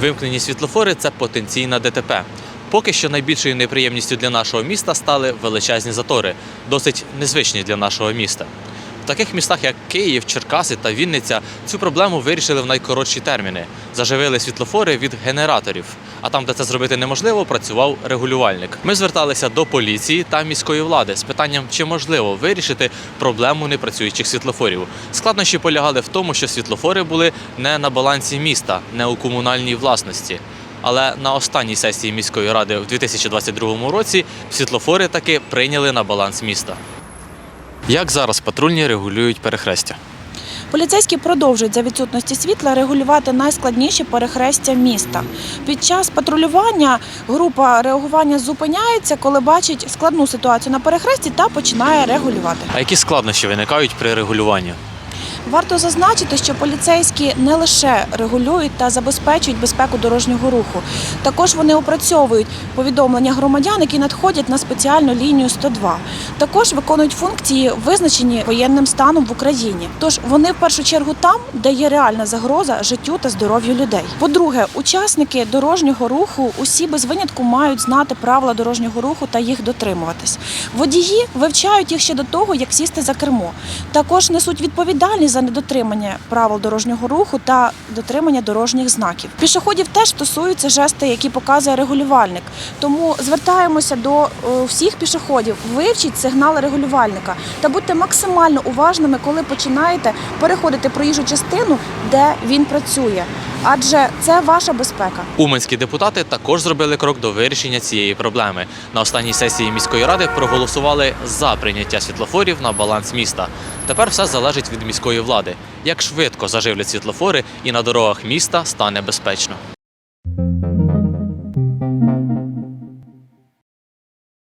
Вимкнені світлофори це потенційна ДТП. Поки що найбільшою неприємністю для нашого міста стали величезні затори, досить незвичні для нашого міста. Таких містах, як Київ, Черкаси та Вінниця, цю проблему вирішили в найкоротші терміни. Заживили світлофори від генераторів. А там, де це зробити неможливо, працював регулювальник. Ми зверталися до поліції та міської влади з питанням, чи можливо вирішити проблему непрацюючих світлофорів. Складнощі полягали в тому, що світлофори були не на балансі міста, не у комунальній власності. Але на останній сесії міської ради в 2022 році світлофори таки прийняли на баланс міста. Як зараз патрульні регулюють перехрестя? Поліцейські продовжують за відсутності світла регулювати найскладніші перехрестя міста. Під час патрулювання група реагування зупиняється, коли бачить складну ситуацію на перехресті та починає регулювати. А які складнощі виникають при регулюванні? Варто зазначити, що поліцейські не лише регулюють та забезпечують безпеку дорожнього руху, також вони опрацьовують повідомлення громадян, які надходять на спеціальну лінію 102. Також виконують функції, визначені воєнним станом в Україні. Тож вони в першу чергу там, де є реальна загроза життю та здоров'ю людей. По-друге, учасники дорожнього руху усі без винятку мають знати правила дорожнього руху та їх дотримуватись. Водії вивчають їх ще до того, як сісти за кермо. Також несуть відповідальність за недотримання правил дорожнього руху та дотримання дорожніх знаків. Пішоходів теж стосуються жести, які показує регулювальник. Тому звертаємося до е, всіх пішоходів, вивчіть сигнали регулювальника та будьте максимально уважними, коли починаєте переходити проїжджу частину, де він працює адже це ваша безпека. Уманські депутати також зробили крок до вирішення цієї проблеми. На останній сесії міської ради проголосували за прийняття світлофорів на баланс міста. Тепер все залежить від міської влади, як швидко заживлять світлофори, і на дорогах міста стане безпечно.